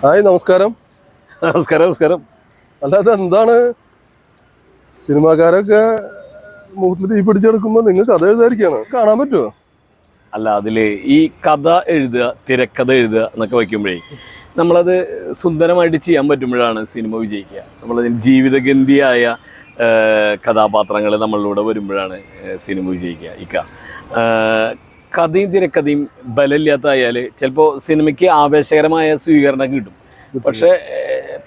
Hi നമസ്കാരം. നമസ്കാരം നമസ്കാരം. അല്ലാതെ എന്താണ്? സിനിമാക്കാരൊക്കെ മൂട്ടിൽ തീ പിടിച്ചെടുക്കുമ്പോ നിങ്ങൾ കഥ എഴുതാതിരിക്കാണ് കാണാൻ പറ്റുമോ അല്ല അതിൽ ഈ കഥ എഴുതുക തിരക്കഥ എഴുതുക എന്നൊക്കെ വയ്ക്കുമ്പോഴേ നമ്മളത് സുന്ദരമായിട്ട് ചെയ്യാൻ പറ്റുമ്പോഴാണ് സിനിമ വിജയിക്കുക. നമ്മളതിന് ജീവിതഗന്ധിയായ കഥാപാത്രങ്ങൾ നമ്മളിലൂടെ വരുമ്പോഴാണ് സിനിമ വിജയിക്കുക. ഇക്ക. കഥയും തിരക്കഥയും ബലമില്ലാത്തായാൽ ചിലപ്പോൾ സിനിമയ്ക്ക് ആവേശകരമായ സ്വീകരണം കിട്ടും. പക്ഷേ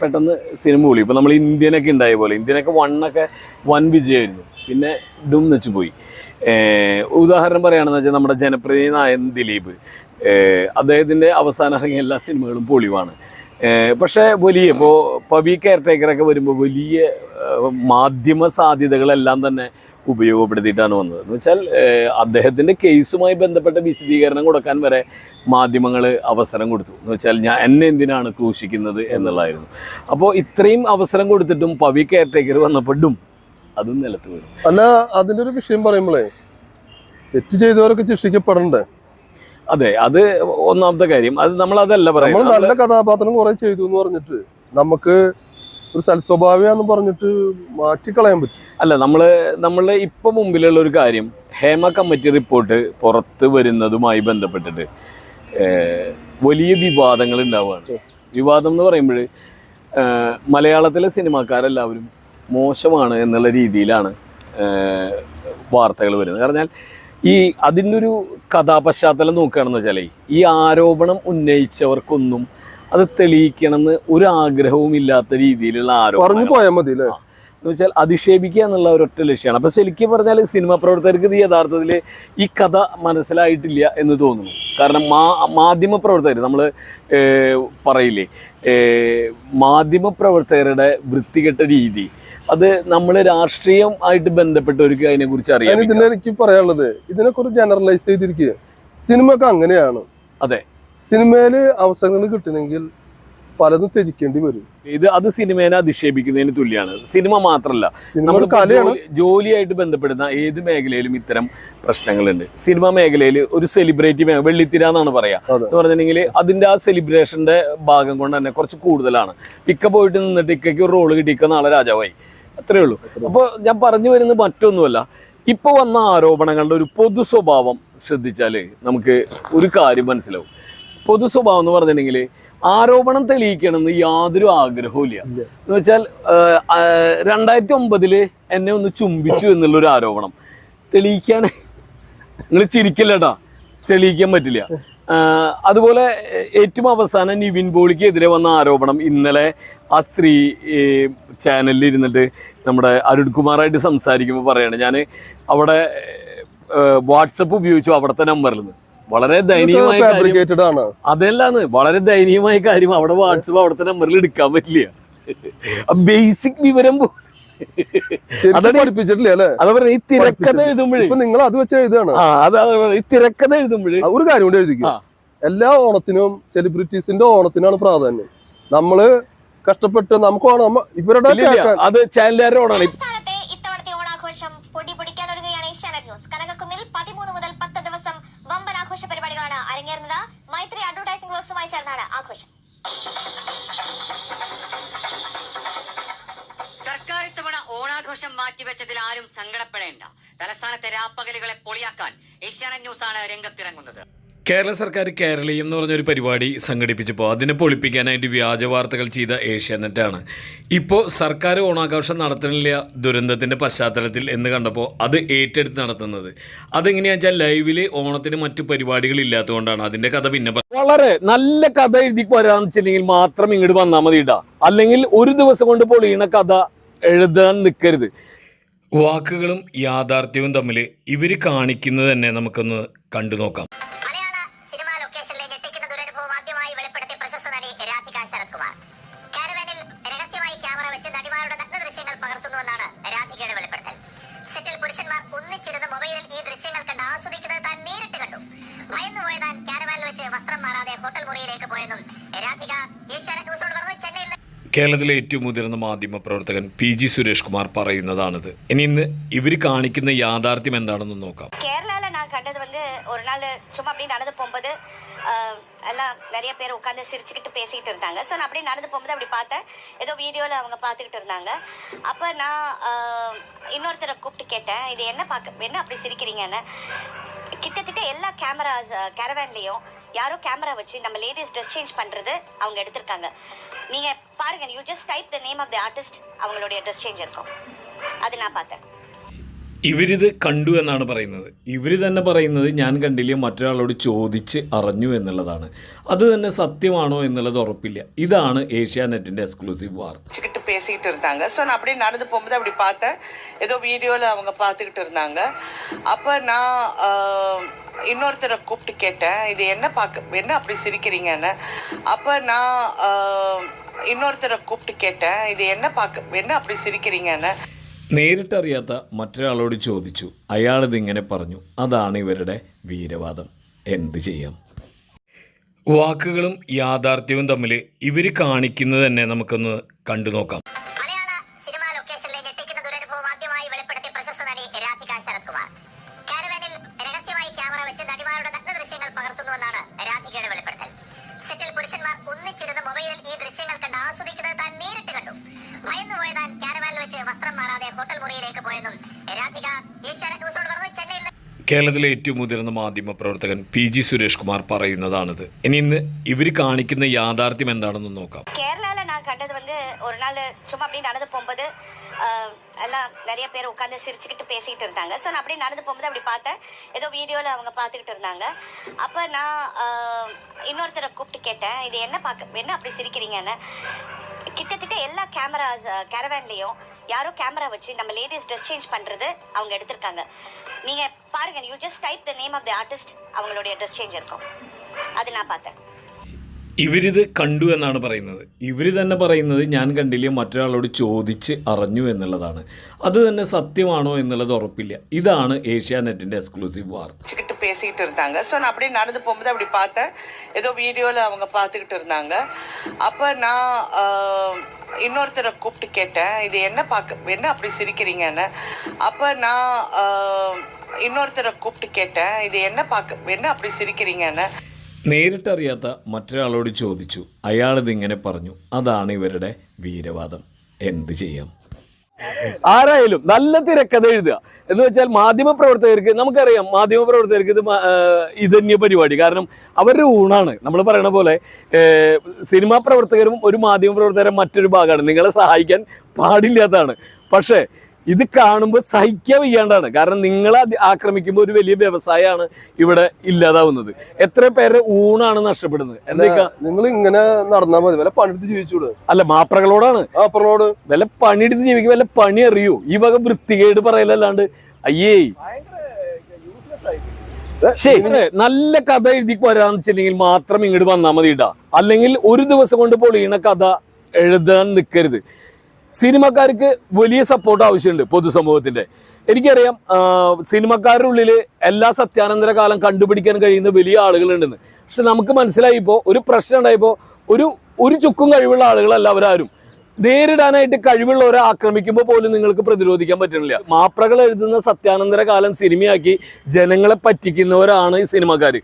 പെട്ടെന്ന് സിനിമ പൊളി. ഇപ്പോൾ നമ്മൾ ഇന്ത്യനൊക്കെ ഉണ്ടായ പോലെ ഇന്ത്യനൊക്കെ വണ്ണൊക്കെ വൻ വിജയമായിരുന്നു. പിന്നെ ഡും വെച്ച് പോയി. ഉദാഹരണം പറയുകയാണെന്ന് വെച്ചാൽ നമ്മുടെ ജനപ്രിയ നായൻ ദിലീപ്. അദ്ദേഹത്തിന്റെ അവസാനം എല്ലാ സിനിമകളും പൊളിവാണ്. പക്ഷേ വലിയ ഇപ്പോൾ പവി കെയർ ടേക്കറൊക്കെ വരുമ്പോൾ വലിയ മാധ്യമ സാധ്യതകളെല്ലാം തന്നെ ഉപയോഗപ്പെടുത്തിയിട്ടാണ് വന്നത്. എന്ന് വെച്ചാൽ അദ്ദേഹത്തിന്റെ കേസുമായി ബന്ധപ്പെട്ട വിശദീകരണം കൊടുക്കാൻ വരെ മാധ്യമങ്ങൾ അവസരം കൊടുത്തു. എന്ന് വെച്ചാൽ ഞാൻ എന്നെ എന്തിനാണ് ക്രൂശിക്കുന്നത് എന്നുള്ളതായിരുന്നു. അപ്പോൾ ഇത്രയും അവസരം കൊടുത്തിട്ടും പവി കെയർ ടേക്കർ വന്നപ്പോഴും അതും നിലത്ത് വരും അല്ല അതിന്റെ ഒരു വിഷയം പറയുമ്പോഴേ തെറ്റ് ചെയ്തവരൊക്കെ ശിക്ഷിക്കപ്പെടണ്ടേ? അതെ അത് ഒന്നാമത്തെ കാര്യം. അത് നമ്മൾ അതല്ല നമ്മൾ പറയുന്നത് നല്ല കഥാപാത്രം കുറെ ചെയ്തു എന്ന് പറഞ്ഞിട്ട് നമുക്ക് ഒരു സൽസ്വഭാവിയാന്ന് പറഞ്ഞിട്ട് മാറ്റിക്കളയാൻ പറ്റും. അല്ല നമ്മൾ നമ്മളെ ഇപ്പം മുമ്പിലുള്ള ഒരു കാര്യം. ഹേമ കമ്മിറ്റി റിപ്പോർട്ട് പുറത്ത് വരുന്നതുമായി ബന്ധപ്പെട്ടിട്ട് വലിയ വിവാദങ്ങൾ ഉണ്ടാവുകയാണ്. വിവാദം എന്ന് പറയുമ്പോൾ മലയാളത്തിലെ സിനിമാക്കാരെല്ലാവരും മോശമാണ് എന്നുള്ള രീതിയിലാണ് വാർത്തകൾ വരുന്നത്. കാരണം ഈ അതിന്റെ ഒരു കഥാപശ്ചാത്തലം നോക്കുകയാണെന്ന് വെച്ചാൽ ഈ ആരോപണം ഉന്നയിച്ചവർക്കൊന്നും അത് തെളിയിക്കണമെന്ന് ഒരു ആഗ്രഹവും ഇല്ലാത്ത രീതിയിലുള്ള ആരോപണം പറഞ്ഞു പോയാൽ മതി അല്ലേ എന്ന് വെച്ചാൽ അധിക്ഷേപിക്കുക എന്നുള്ള ഒറ്റ ലക്ഷ്യമാണ്. അപ്പോൾ ശരിക്കും പറഞ്ഞാൽ സിനിമ പ്രവർത്തകർക്ക് ഇത് യഥാർത്ഥത്തിൽ ഈ കഥ മനസ്സിലായിട്ടില്ല എന്ന് തോന്നുന്നു. കാരണം മാ മാധ്യമ പ്രവർത്തകർ നമ്മൾ പറയില്ലേ മാധ്യമ പ്രവർത്തകരുടെ വൃത്തികെട്ട രീതി. അത് നമ്മൾ രാഷ്ട്രീയം ആയിട്ട് ബന്ധപ്പെട്ടവർക്ക് അതിനെക്കുറിച്ച് അറിയാം ഇതിനെ എനിക്ക് പറയാനുള്ളത് ഇതിനെക്കുറിച്ച് ജനറലൈസ് ചെയ്തിരിക്കുക. സിനിമ ഒക്കെ അങ്ങനെയാണ്. അതെ. സിനിമയിൽ അവസരങ്ങൾ കിട്ടണമെങ്കിൽ പലതും ത്യജിക്കേണ്ടി വരും. ഇത് അത് സിനിമേനെ അധിക്ഷേപിക്കുന്നതിന് തുല്യമാണ് സിനിമ മാത്രമല്ല നമ്മൾ കലയാണ്. ജോലിയായിട്ട് ബന്ധപ്പെടുന്ന ഏത് മേഖലയിലും ഇത്തരം പ്രശ്നങ്ങളുണ്ട്. സിനിമ മേഖലയിൽ ഒരു സെലിബ്രിറ്റി വെള്ളിത്തിര എന്നാണ് പറയാ. എന്ന് പറഞ്ഞിട്ടുണ്ടെങ്കിൽ അതിന്റെ ആ സെലിബ്രേഷന്റെ ഭാഗം കൊണ്ട് തന്നെ കുറച്ച് കൂടുതലാണ്. ഇക്ക പോയിട്ട് നിന്നിട്ട് ഇക്കയ്ക്ക് ഒരു റോൾ കിട്ടി. ഇക്ക നാളെ രാജാവായി. അത്രേ ഉള്ളൂ. അപ്പോൾ ഞാൻ പറഞ്ഞു വരുന്നത് മറ്റൊന്നുമല്ല. ഇപ്പോൾ വന്ന ആരോപണങ്ങളുടെ ഒരു പൊതു സ്വഭാവം ശ്രദ്ധിച്ചാൽ നമുക്ക് ഒരു കാര്യം മനസ്സിലാവും. പൊതു സ്വഭാവം എന്ന് പറഞ്ഞിട്ടുണ്ടെങ്കിൽ ആരോപണം തെളിയിക്കണമെന്ന് യാതൊരു ആഗ്രഹവും ഇല്ല. എന്ന് വെച്ചാൽ രണ്ടായിരത്തി ഒമ്പതിൽ എന്നെ ഒന്ന് ചുംബിച്ചു എന്നുള്ളൊരു ആരോപണം. തെളിയിക്കാൻ നിങ്ങൾ ചിരിക്കില്ലട്ടാ? തെളിയിക്കാൻ പറ്റില്ല. അതുപോലെ ഏറ്റവും അവസാനം നിവിൻ പോളിക്ക് എതിരെ വന്ന ആരോപണം ഇന്നലെ ആ സ്ത്രീ ചാനലിൽ ഇരുന്നിട്ട് നമ്മുടെ അരുൺ കുമാറായിട്ട് സംസാരിക്കുമ്പോൾ പറയാണ്. ഞാൻ അവിടെ വാട്സപ്പ് ഉപയോഗിച്ചു അവിടുത്തെ നമ്പറിൽ നിന്ന്. വളരെ ദയനീയമായ കാര്യം. അതല്ലാന്ന് വളരെ ദയനീയമായ കാര്യം അവിടെ വാട്സപ്പ് അവിടുത്തെ നമ്പറിൽ എടുക്കാൻ പറ്റില്ല. ബേസിക് വിവരം ഈ- തിരക്കഥ എഴുതുമ്പോഴേ. നിങ്ങൾ അത് വെച്ച് എഴുതാണ് ഈ തിരക്കഥ എഴുതുമ്പോഴേ. ഒരു കാര്യം കൂടി എഴുതിക്കും. എല്ലാ ഓണത്തിനും സെലിബ്രിറ്റീസിന്റെ ഓണത്തിനാണ് പ്രാധാന്യം. നമ്മൾ കഷ്ടപ്പെട്ട് നമുക്ക് ഓണം ഇവരുടെ അത് ചാനലുകാരുടെ ഓണാണ്. പരിപാടികളാണ് അരങ്ങേറുന്നത്. മൈത്രി അഡ്വർടൈസിംഗ് വർക്സുമായി ചേർന്നാണ് ആഘോഷം. സർക്കാർ ഇത്തവണ ഓണാഘോഷം മാറ്റിവെച്ചതിൽ ആരും സങ്കടപ്പെടേണ്ട. തലസ്ഥാനത്തെ രാപ്പകലുകളെ പൊളിയാക്കാൻ ഏഷ്യാനെറ്റ് ന്യൂസ് ആണ് രംഗത്തിറങ്ങുന്നത്. കേരള സർക്കാർ കേരളീയം എന്ന് പറഞ്ഞൊരു പരിപാടി സംഘടിപ്പിച്ചപ്പോൾ അതിനെ പൊളിപ്പിക്കാനായിട്ട് വ്യാജ വാർത്തകൾ ചെയ്ത ഏഷ്യാനെറ്റാണ്. ഇപ്പോൾ സർക്കാർ ഓണാഘോഷം നടത്തുന്നില്ല ദുരന്തത്തിന്റെ പശ്ചാത്തലത്തിൽ എന്ന് കണ്ടപ്പോൾ അത് ഏറ്റെടുത്ത് നടത്തുന്നത്. അതെങ്ങനെയാണെന്ന് വെച്ചാൽ ലൈവിൽ ഓണത്തിന് മറ്റു പരിപാടികൾ ഇല്ലാത്തതുകൊണ്ടാണ്. അതിന്റെ കഥ പിന്നെ വളരെ നല്ല കഥ എഴുതി വരാന്ന് വെച്ചിട്ടുണ്ടെങ്കിൽ മാത്രം ഇങ്ങോട്ട് വന്നാൽ മതി ഇടാ അല്ലെങ്കിൽ ഒരു ദിവസം കൊണ്ട് പൊളിയണ കഥ എഴുതാൻ നിൽക്കരുത് വാക്കുകളും യാഥാർത്ഥ്യവും തമ്മിൽ ഇവർ കാണിക്കുന്നത് തന്നെ നമുക്കൊന്ന് കണ്ടു നോക്കാം. കണ്ടു ഭയന്നുപോയ താൻ കാരവാനിൽ വെച്ച് വസ്ത്രം മാറാതെ ഹോട്ടൽ മുറിയിലേക്ക് പോയെന്നും രാധിക ഏഷ്യാനെറ്റ് ന്യൂസിനോട് പറഞ്ഞു ചെന്നൈയിൽ കേരളത്തിലെ ഏറ്റവും മുതിർന്ന മാധ്യമ പ്രവർത്തകൻ പി ജി സുരേഷ് കുമാർ പറയുന്നതാണിത് ഇനി ഇന്ന് ഇവർ കാണിക്കുന്ന യാഥാർത്ഥ്യം എന്താണെന്ന് നോക്കാം കേരള நான் கண்டது வந்து ஒரு நாள் சும்மா அப்படியே நடந்து போகும்போது ஆஹ், எல்லாம் நிறைய பேர் உட்காந்து சிரிச்சுக்கிட்டு பேசிக்கிட்டு இருந்தாங்க ஸோ நான் அப்படியே நடந்து போகும்போது அப்படி பார்த்தேன் ஏதோ வீடியோவில் அவங்க பார்த்துக்கிட்டு இருந்தாங்க அப்போ நான் ஆஹ், இன்னொருத்தரை கூப்பிட்டு கேட்டேன் இது என்ன பார்க்க என்ன அப்படி சிரிக்கிறீங்கன்னு கிட்டத்தட்ட எல்லா கேமராஸ் கேரவேன்லேயும் யாரோ கேமரா வச்சு நம்ம லேடிஸ் ட்ரெஸ் சேஞ்ச் பண்ணுறது அவங்க எடுத்திருக்காங்க. நீங்கள் பாருங்க you just type the name of the artist அவங்களுடைய ட்ரெஸ் சேஞ்ச் இருக்கும். அது நான் பார்த்தேன். ഇവരിത് കണ്ടു എന്നാണ് പറയുന്നത് ഇവർ തന്നെ പറയുന്നത് ഞാൻ കണ്ടില്ല മറ്റൊരാളോട് ചോദിച്ച് അറിഞ്ഞു എന്നുള്ളതാണ് അത് തന്നെ സത്യമാണോ എന്നുള്ളത് ഉറപ്പില്ല ഇതാണ് ഏഷ്യാനെറ്റിൻ്റെ എക്സ്ക്ലൂസീവ് വാർത്ത வச்சுக்கிட்டு பேசிக்கிட்டு இருந்தாங்க ஸோ நான் அப்படியே நடந்து போகும்போது அப்படி பார்த்தேன் ஏதோ வீடியோவில் அவங்க பார்த்துக்கிட்டு இருந்தாங்க அப்போ நான் ஆஹ், இன்னொருத்தரை கூப்பிட்டு கேட்டேன் இது என்ன பார்க்க என்ன அப்படி சிரிக்கிறீங்கன்னு அப்போ நான் ஆஹ், இன்னொருத்தரை கூப்பிட்டு கேட்டேன் இது என்ன பார்க்க என்ன அப்படி சிரிக்கிறீங்கன்னு നേരിട്ടറിയാത്ത മറ്റൊരാളോട് ചോദിച്ചു. അയാളിതിങ്ങനെ പറഞ്ഞു. അതാണ് ഇവരുടെ വീരവാദം. എന്ത് ചെയ്യാം? വാക്കുകളും യാഥാർത്ഥ്യവും തമ്മിൽ ഇവർ കാണിക്കുന്നത് തന്നെ നമുക്കൊന്ന് കണ്ടു നോക്കാം കേരളത്തിലെ ഏറ്റവും മുതിർന്ന മാധ്യമ പ്രവർത്തകൻ പി ജി സുരേഷ് കുമാർ പറയുന്നതാണിത് ഇനി ഇന്ന് ഇവർ കാണിക്കുന്ന യാഥാർത്ഥ്യം എന്താണെന്ന് നോക്കാം கேரளால நான் கண்டது வந்து ஒரு நாள் சும்மா அப்படியே நடந்து போகும்போது ஆஹ், எல்லாம் நிறைய பேர் உட்காந்து சிரிச்சுக்கிட்டு பேசிக்கிட்டு இருந்தாங்க ஸோ நான் அப்படியே நடந்து போகும்போது அப்படி பார்த்தேன் ஏதோ வீடியோவில் அவங்க பார்த்துக்கிட்டு இருந்தாங்க அப்போ நான் ஆஹ், இன்னொருத்தரை கூப்பிட்டு கேட்டேன் இது என்ன பார்க்க என்ன அப்படி சிரிக்கிறீங்கன்னு கிட்டத்தட்ட எல்லா கேமராஸ் கேரவேன்லேயும் யாரோ கேமரா வச்சு நம்ம லேடிஸ் ட்ரெஸ் சேஞ்ச் பண்ணுறது அவங்க எடுத்திருக்காங்க நீங்கள் பாருங்க you just type the name of the artist அவங்களுடைய ட்ரெஸ் சேஞ்ச் இருக்கும். அது நான் பார்த்தேன். ഇവരിത് കണ്ടു എന്നാണ് പറയുന്നത് ഇവർ തന്നെ പറയുന്നത് ഞാൻ കണ്ടില്ല മറ്റൊരാളോട് ചോദിച്ച് അറിഞ്ഞു എന്നുള്ളതാണ് അത് തന്നെ സത്യമാണോ എന്നുള്ളത് ഉറപ്പില്ല ഇതാണ് ഏഷ്യാനെറ്റിൻ്റെ എക്സ്ക്ലൂസീവ് വാർത്ത வச்சுக்கிட்டு பேசிக்கிட்டு இருந்தாங்க ஸோ நான் அப்படியே நடந்து போகும்போது அப்படி பார்த்தேன் ஏதோ வீடியோவில் அவங்க பார்த்துக்கிட்டு இருந்தாங்க அப்போ நான் ஆஹ், இன்னொருத்தரை கூப்பிட்டு கேட்டேன் இது என்ன பார்க்க என்ன அப்படி சிரிக்கிறீங்கன்னு அப்போ நான் ஆஹ், இன்னொருத்தரை கூப்பிட்டு கேட்டேன் இது என்ன பார்க்க என்ன அப்படி சிரிக்கிறீங்கன்னு നേരിട്ടറിയാത്ത മറ്റൊരാളോട് ചോദിച്ചു. അയാളിതിങ്ങനെ പറഞ്ഞു അതാണ് ഇവരുടെ വീരവാദം. എന്ത് ചെയ്യാം? ആരായാലും നല്ല തിരക്കഥ എഴുതുക. എന്ന് വെച്ചാൽ മാധ്യമ പ്രവർത്തകർക്ക് നമുക്കറിയാം മാധ്യമ പ്രവർത്തകർക്ക് ഇത് ഇതന്യ പരിപാടി. കാരണം അവരുടെ ഊണാണ്. നമ്മൾ പറയണ പോലെ സിനിമാ പ്രവർത്തകരും ഒരു മാധ്യമ പ്രവർത്തകരും മറ്റൊരു ഭാഗമാണ്. നിങ്ങളെ സഹായിക്കാൻ പാടില്ലാത്തതാണ്. പക്ഷേ ഇത് കാണുമ്പോൾ സഹിക്കാൻ വയ്യാണ്ടാണ്. കാരണം നിങ്ങൾ അതി- ആക്രമിക്കുമ്പോൾ ഒരു വലിയ വ്യവസായമാണ് ഇവിടെ ഇല്ലാതാവുന്നത്. എത്ര പേരുടെ ഊണാണ് നഷ്ടപ്പെടുന്നത്? എന്തൊക്കെ? നിങ്ങൾ ഇങ്ങനെ നടന്നാൽ മതി. വല്ല പണിയെടുത്ത് ജീവിച്ചൂടെ? അല്ല മാപ്രകളോടാണ്. മാപ്രകളോട് വല്ല പണിയെടുത്ത് ജീവിക്കും വല്ല പണി അറിയൂ? ഈ വക വൃത്തികേട് പറയലല്ലാണ്ട്. അയ്യേ. ശരി നല്ല കഥ എഴുതി വരാന്ന് വെച്ചില്ലെങ്കിൽ മാത്രം ഇങ്ങോട്ട് വന്നാൽ മതി ഇടാ അല്ലെങ്കിൽ ഒരു ദിവസം കൊണ്ട് പൊളിയണ കഥ എഴുതാൻ നിൽക്കരുത് സിനിമക്കാർക്ക് വലിയ സപ്പോർട്ട് ആവശ്യമുണ്ട് പൊതുസമൂഹത്തിന്റെ. എനിക്കറിയാം സിനിമക്കാരുടെ ഉള്ളിൽ എല്ലാ സത്യാനന്തര കാലം കണ്ടുപിടിക്കാൻ കഴിയുന്ന വലിയ ആളുകളുണ്ടെന്ന്. പക്ഷെ നമുക്ക് മനസ്സിലായിപ്പോ ഒരു പ്രശ്നം ഉണ്ടായിപ്പോ ഒരു ഒരു ചുക്കും കഴിവുള്ള ആളുകളല്ല അവരാരും. നേരിടാനായിട്ട് കഴിവുള്ളവരെ ആക്രമിക്കുമ്പോൾ പോലും നിങ്ങൾക്ക് പ്രതിരോധിക്കാൻ പറ്റണില്ല മാപ്രകൾ എഴുതുന്ന സത്യാനന്തര കാലം സിനിമയാക്കി ജനങ്ങളെ പറ്റിക്കുന്നവരാണ് ഈ സിനിമക്കാർ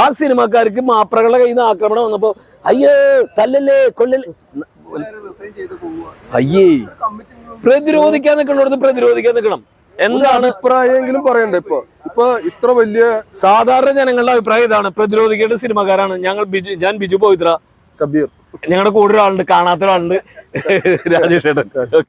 ആ സിനിമക്കാർക്ക് മാപ്രകളുടെ കയ്യിൽ നിന്ന് ആക്രമണം വന്നപ്പോൾ അയ്യോ തല്ലല്ലേ കൊല്ലല്ലേ? അയ്യേ. പ്രതിരോധിക്കാൻ നിൽക്കണോടത്ത് പ്രതിരോധിക്കാൻ നിൽക്കണം. എന്താണ് അഭിപ്രായമെങ്കിലും പറയണ്ടേ ഇപ്പൊ? ഇപ്പൊ ഇത്ര വലിയ സാധാരണ ജനങ്ങളുടെ അഭിപ്രായം ഇതാണ്. പ്രതിരോധിക്കേണ്ട സിനിമക്കാരാണ്. ഞങ്ങൾ ബിജു ഞാൻ ബിജു പോയിത്ര. കബീർ. ഞങ്ങളുടെ കൂടെ ഒരാളുണ്ട് കാണാത്ത ഒരാളുണ്ട്. രാജേഷ് ഏട്ടൻ.